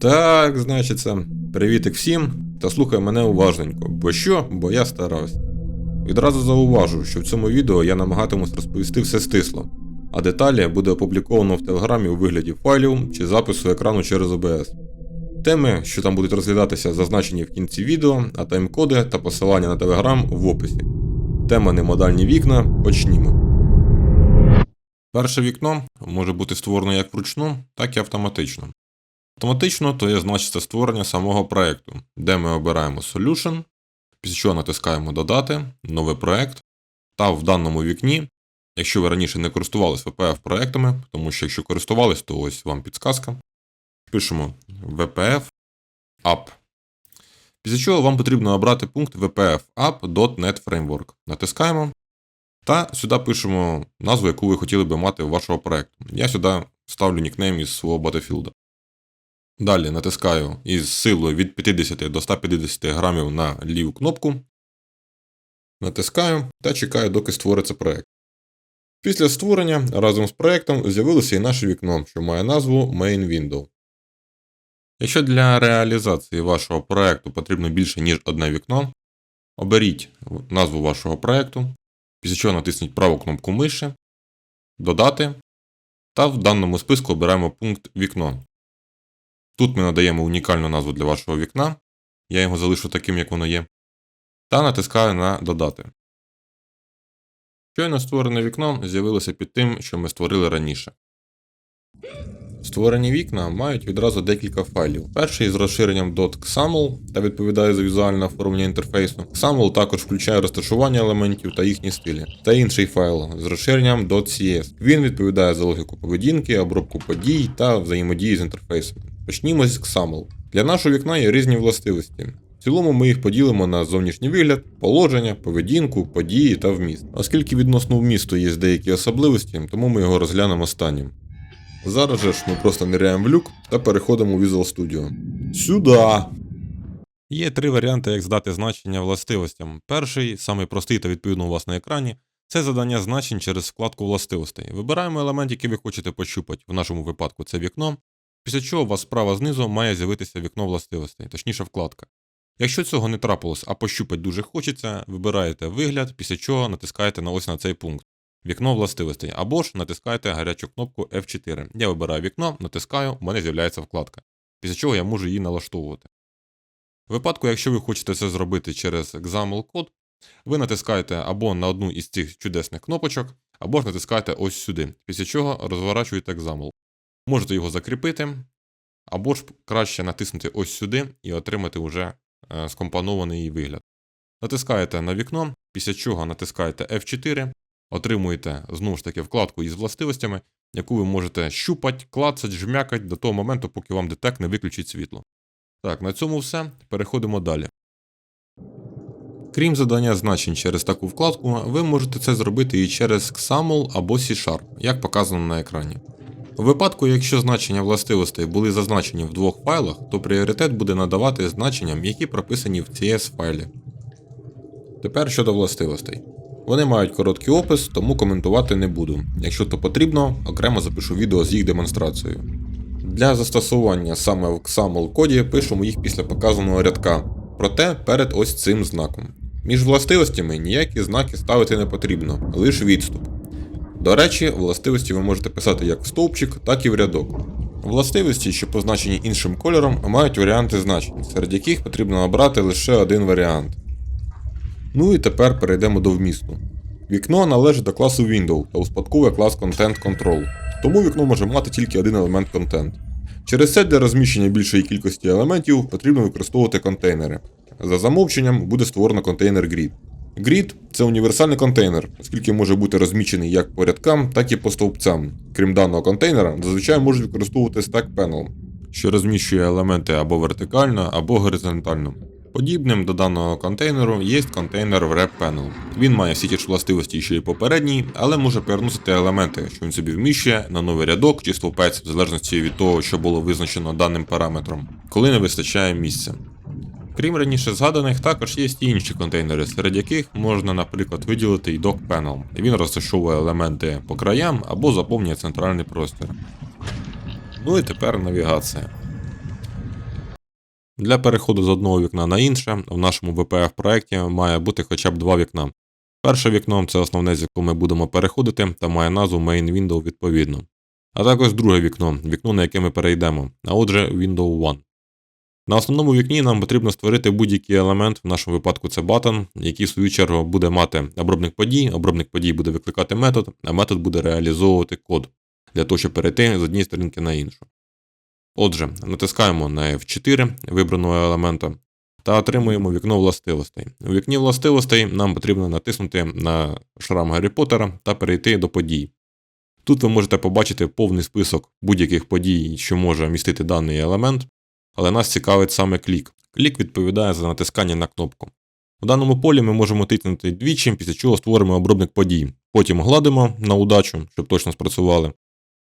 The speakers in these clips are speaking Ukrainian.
Так, значиться, привітик всім та слухай мене уважненько. Бо що? Бо я старався. Відразу зауважу, що в цьому відео я намагатимусь розповісти все стисло, а деталі буде опубліковано в телеграмі у вигляді файлів чи запису екрану через OBS. Теми, що там будуть розглядатися, зазначені в кінці відео, а тайм-коди та посилання на телеграм в описі. Тема немодальні вікна. Почнімо. Перше вікно може бути створено як вручну, так і автоматично. Автоматично то є значиться створення самого проекту, де ми обираємо Solution, після чого натискаємо Додати, новий проект, та в даному вікні, якщо ви раніше не користувались VPF проектами, тому що якщо користувались, то ось вам підсказка. Пишемо VPF App. Після чого вам потрібно обрати пункт VPF App.NET Framework. Натискаємо. Та сюди пишемо назву, яку ви хотіли би мати у вашого проекту. Я сюди ставлю нікнейм із свого Battlefield. Далі натискаю із силою від 50 до 150 грамів на ліву кнопку. Натискаю та чекаю, доки створиться проект. Після створення разом з проектом з'явилося і наше вікно, що має назву Main Window. Якщо для реалізації вашого проекту потрібно більше, ніж одне вікно, оберіть назву вашого проекту, після чого натисніть праву кнопку миші, Додати, та в даному списку обираємо пункт Вікно. Тут ми надаємо унікальну назву для вашого вікна, я його залишу таким, як воно є, та натискаю на Додати. Щойно створене вікно з'явилося під тим, що ми створили раніше. Створені вікна мають відразу декілька файлів. Перший з розширенням .xaml та відповідає за візуальне оформлення інтерфейсу. XAML також включає розташування елементів та їхні стилі. Та інший файл з розширенням .cs. Він відповідає за логіку поведінки, обробку подій та взаємодії з інтерфейсом. Почнімо з XAML. Для нашого вікна є різні властивості. В цілому ми їх поділимо на зовнішній вигляд, положення, поведінку, події та вміст. Оскільки відносно вмісту є деякі особливості, тому ми його розглянемо останнім. Зараз же ж ми просто ниряємо в люк та переходимо у Visual Studio. Сюди! Є три варіанти, як здати значення властивостям. Перший, самий простий та відповідно у вас на екрані, це задання значень через вкладку властивостей. Вибираємо елемент, який ви хочете пощупати. В нашому випадку це вікно. Після чого у вас справа знизу має з'явитися вікно властивостей, точніше вкладка. Якщо цього не трапилось, а пощупати дуже хочеться, вибираєте вигляд, після чого натискаєте на ось на цей пункт. Вікно властивостей, або ж натискаєте гарячу кнопку F4. Я вибираю вікно, натискаю, у мене з'являється вкладка, після чого я можу її налаштовувати. В випадку, якщо ви хочете це зробити через XAML код, ви натискаєте або на одну із цих чудесних кнопочок, або ж натискаєте ось сюди, після чого розворачуєте XAML. Можете його закріпити, або ж краще натиснути ось сюди і отримати вже е, скомпонований вигляд. Натискаєте на вікно, після чого натискаєте F4, отримуєте знову ж таки вкладку із властивостями, яку ви можете щупати, клацати, жмякати до того моменту, поки вам детек не виключить світло. Так, на цьому все. Переходимо далі. Крім задання значень через таку вкладку, ви можете це зробити і через XAML або C-Sharp, як показано на екрані. У випадку, якщо значення властивостей були зазначені в двох файлах, то пріоритет буде надавати значенням, які прописані в CS файлі. Тепер щодо властивостей. Вони мають короткий опис, тому коментувати не буду. Якщо то потрібно, окремо запишу відео з їх демонстрацією. Для застосування саме в XAML коді пишемо їх після показаного рядка, проте перед ось цим знаком. Між властивостями ніякі знаки ставити не потрібно, лише відступ. До речі, властивості ви можете писати як в стовпчик, так і в рядок. Властивості, що позначені іншим кольором, мають варіанти значень, серед яких потрібно обрати лише один варіант. Ну і тепер перейдемо до вмісту. Вікно належить до класу Window та успадковує клас Content Control, тому вікно може мати тільки один елемент контент. Через це для розміщення більшої кількості елементів потрібно використовувати контейнери. За замовченням буде створено контейнер Grid. Grid – це універсальний контейнер, оскільки може бути розміщений як по рядкам, так і по стовпцям. Крім даного контейнера, зазвичай можуть використовувати Stack Panel, що розміщує елементи або вертикально, або горизонтально. Подібним до даного контейнеру є контейнер Wrap Panel. Він має всі ті ж властивості, що і попередній, але може переносити елементи, що він собі вміщує на новий рядок чи стовпець, в залежності від того, що було визначено даним параметром, коли не вистачає місця. Крім раніше згаданих, також є і інші контейнери, серед яких можна, наприклад, виділити і Dock Panel. Він розташовує елементи по краям або заповнює центральний простір. Ну і тепер навігація. Для переходу з одного вікна на інше в нашому VPF проєкті має бути хоча б два вікна. Перше вікно це основне, з якого ми будемо переходити, та має назву Main Window відповідно. А також друге вікно, вікно, на яке ми перейдемо, а отже Window 1. На основному вікні нам потрібно створити будь-який елемент, в нашому випадку це button, який в свою чергу буде мати обробник подій, обробник подій буде викликати метод, а метод буде реалізовувати код для того, щоб перейти з однієї сторінки на іншу. Отже, натискаємо на F4 вибраного елемента та отримуємо вікно властивостей. У вікні властивостей нам потрібно натиснути на шрам Гаррі Поттера та перейти до подій. Тут ви можете побачити повний список будь-яких подій, що може містити даний елемент, але нас цікавить саме клік. Клік відповідає за натискання на кнопку. У даному полі ми можемо тиснути двічі, після чого створимо обробник подій. Потім гладимо на удачу, щоб точно спрацювали.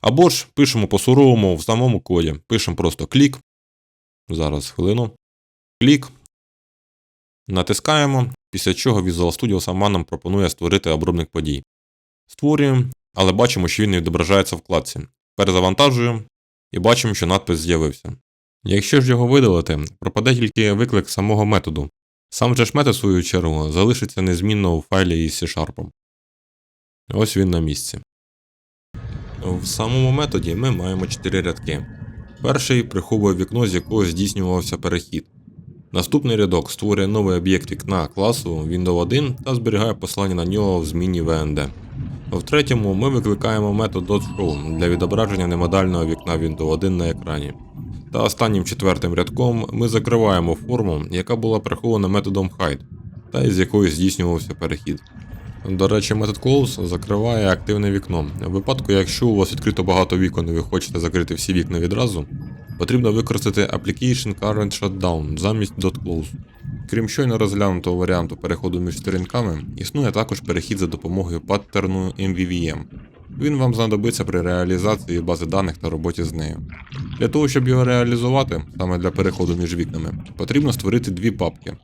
Або ж пишемо по-суровому в самому коді. Пишемо просто клік. Зараз хвилину. Клік. Натискаємо, після чого Visual Studio сама нам пропонує створити обробник подій. Створюємо, але бачимо, що він не відображається в вкладці. Перезавантажуємо і бачимо, що надпис з'явився. Якщо ж його видалити, пропаде тільки виклик самого методу. Сам же ж метод, в свою чергу, залишиться незмінно у файлі із C-Sharp. Ось він на місці. В самому методі ми маємо 4 рядки. Перший приховує вікно, з якого здійснювався перехід. Наступний рядок створює новий об'єкт вікна класу Windows 1 та зберігає посилання на нього в зміні VND. В третьому ми викликаємо метод .show для відображення немодального вікна Windows 1 на екрані. Та останнім четвертим рядком ми закриваємо форму, яка була прихована методом hide, та із якої здійснювався перехід. До речі, метод close закриває активне вікно. У випадку, якщо у вас відкрито багато вікон і ви хочете закрити всі вікна відразу, потрібно використати Application Current Shutdown замість .close. Крім щойно розглянутого варіанту переходу між сторінками, існує також перехід за допомогою паттерну MVVM. Він вам знадобиться при реалізації бази даних та роботі з нею. Для того, щоб його реалізувати, саме для переходу між вікнами, потрібно створити дві папки: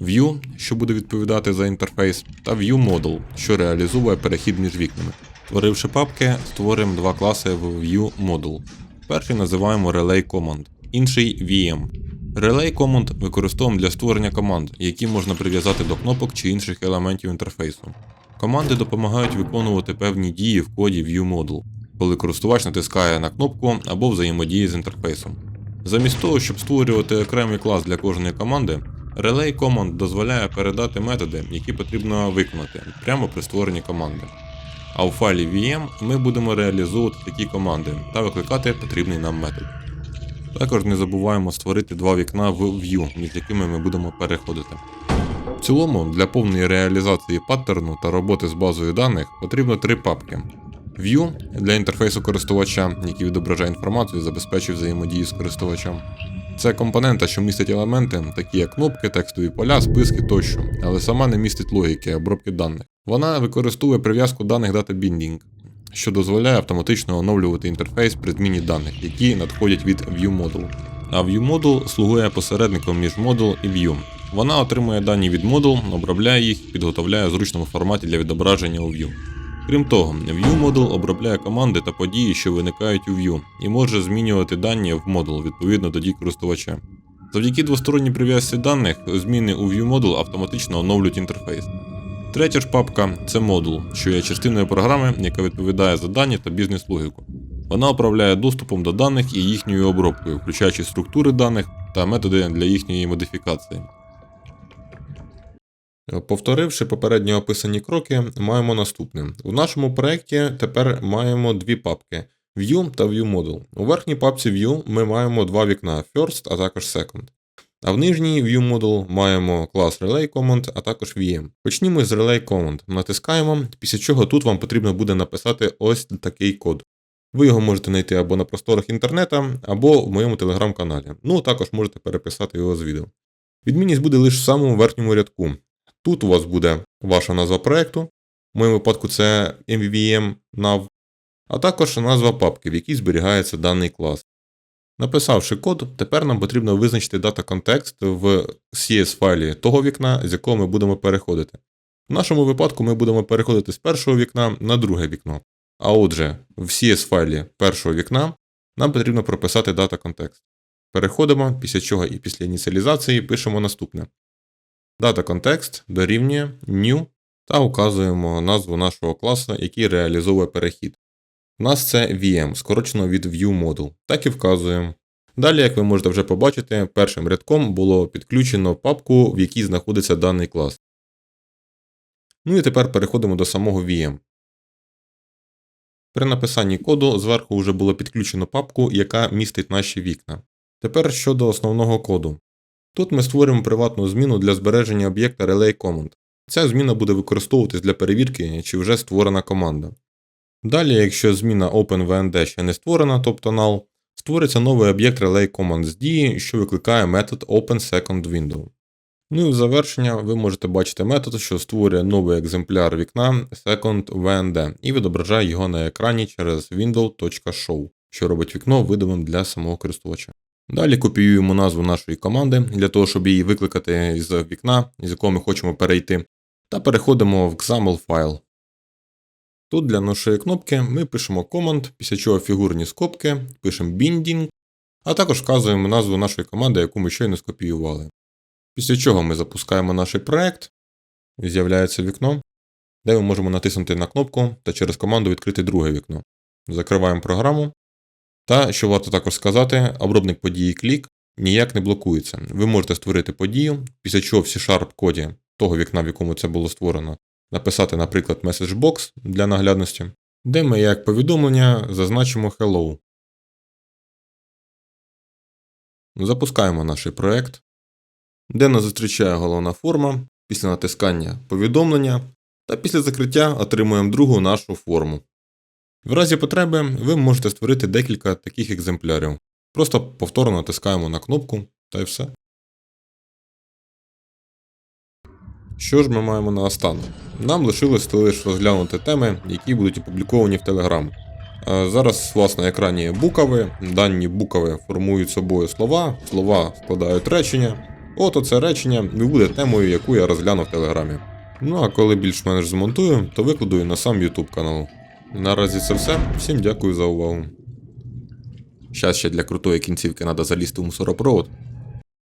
View, що буде відповідати за інтерфейс, та View що реалізує перехід між вікнами. Створивши папки, створимо два класи в View. Перший називаємо Relay Command, інший VM. Relay Command використовуємо для створення команд, які можна прив'язати до кнопок чи інших елементів інтерфейсу. Команди допомагають виконувати певні дії в коді ViewModel, коли користувач натискає на кнопку або взаємодіє з інтерфейсом. Замість того, щоб створювати окремий клас для кожної команди, Relay Command дозволяє передати методи, які потрібно виконати прямо при створенні команди. А у файлі VM ми будемо реалізовувати такі команди та викликати потрібний нам метод. Також не забуваємо створити два вікна в View, між якими ми будемо переходити. В цілому, для повної реалізації паттерну та роботи з базою даних потрібно три папки. View для інтерфейсу користувача, який відображає інформацію і забезпечує взаємодію з користувачем. Це компонента, що містить елементи, такі як кнопки, текстові поля, списки тощо, але сама не містить логіки обробки даних. Вона використовує прив'язку даних Data Binding, що дозволяє автоматично оновлювати інтерфейс при зміні даних, які надходять від ViewModel. А ViewModel слугує посередником між Model і View. Вона отримує дані від Model, обробляє їх підготовляє в зручному форматі для відображення у View. Крім того, ViewModel обробляє команди та події, що виникають у View, і може змінювати дані в Model відповідно до дій користувача. Завдяки двосторонній прив'язці даних, зміни у ViewModel автоматично оновлюють інтерфейс. Третя ж папка це модул, що є частиною програми, яка відповідає за дані та бізнес-логіку. Вона управляє доступом до даних і їхньою обробкою, включаючи структури даних та методи для їхньої модифікації. Повторивши попередньо описані кроки, маємо наступне. У нашому проєкті тепер маємо дві папки View та ViewModel. У верхній папці View ми маємо два вікна First, а також Second. А в нижній ViewModel маємо клас Relay Command, а також VM. Почнімо з Relay Command. Натискаємо, після чого тут вам потрібно буде написати ось такий код. Ви його можете знайти або на просторах інтернету, або в моєму телеграм-каналі. Ну, також можете переписати його з відео. Відмінність буде лише в самому верхньому рядку. Тут у вас буде ваша назва проекту, в моєму випадку це MVVM nav, а також назва папки, в якій зберігається даний клас. Написавши код, тепер нам потрібно визначити дата контекст в CS файлі того вікна, з якого ми будемо переходити. В нашому випадку ми будемо переходити з першого вікна на друге вікно. А отже, в CS файлі першого вікна нам потрібно прописати дата контекст. Переходимо, після чого і після ініціалізації пишемо наступне. Дата контекст дорівнює new та указуємо назву нашого класу, який реалізовує перехід. У нас це VM, скорочено від View Model. Так і вказуємо. Далі, як ви можете вже побачити, першим рядком було підключено папку, в якій знаходиться даний клас. Ну і тепер переходимо до самого VM. При написанні коду зверху вже було підключено папку, яка містить наші вікна. Тепер щодо основного коду. Тут ми створюємо приватну зміну для збереження об'єкта Relay Command. Ця зміна буде використовуватись для перевірки, чи вже створена команда. Далі, якщо зміна OpenVND ще не створена, тобто null, створиться новий об'єкт Relay Command з дії, що викликає метод OpenSecondWindow. Ну і в завершення ви можете бачити метод, що створює новий екземпляр вікна SecondVND і відображає його на екрані через window.show, що робить вікно видимим для самого користувача. Далі копіюємо назву нашої команди для того, щоб її викликати з вікна, з якого ми хочемо перейти, та переходимо в XAML файл. Тут для нашої кнопки ми пишемо команд, після чого фігурні скобки, пишемо binding, а також вказуємо назву нашої команди, яку ми щойно скопіювали. Після чого ми запускаємо наш проект, з'являється вікно, де ми можемо натиснути на кнопку та через команду відкрити друге вікно. Закриваємо програму. Та, що варто також сказати, обробник події клік ніяк не блокується. Ви можете створити подію, після чого в C-Sharp коді того вікна, в якому це було створено, написати, наприклад, MessageBox для наглядності, де ми як повідомлення зазначимо Hello. Запускаємо наш проект, де нас зустрічає головна форма, після натискання повідомлення, та після закриття отримуємо другу нашу форму. В разі потреби ви можете створити декілька таких екземплярів. Просто повторно натискаємо на кнопку та й все. Що ж ми маємо на останок? Нам лишилось лише розглянути теми, які будуть опубліковані в Telegram. Зараз у вас на екрані букви. Дані букви формують собою слова, слова складають речення. От оце речення і буде темою, яку я розгляну в Телеграмі. Ну а коли більш-менш змонтую, то викладу і на сам YouTube канал. Наразі це все. Всім дякую за увагу. Щас ще для крутої кінцівки треба залізти у мусоропровод,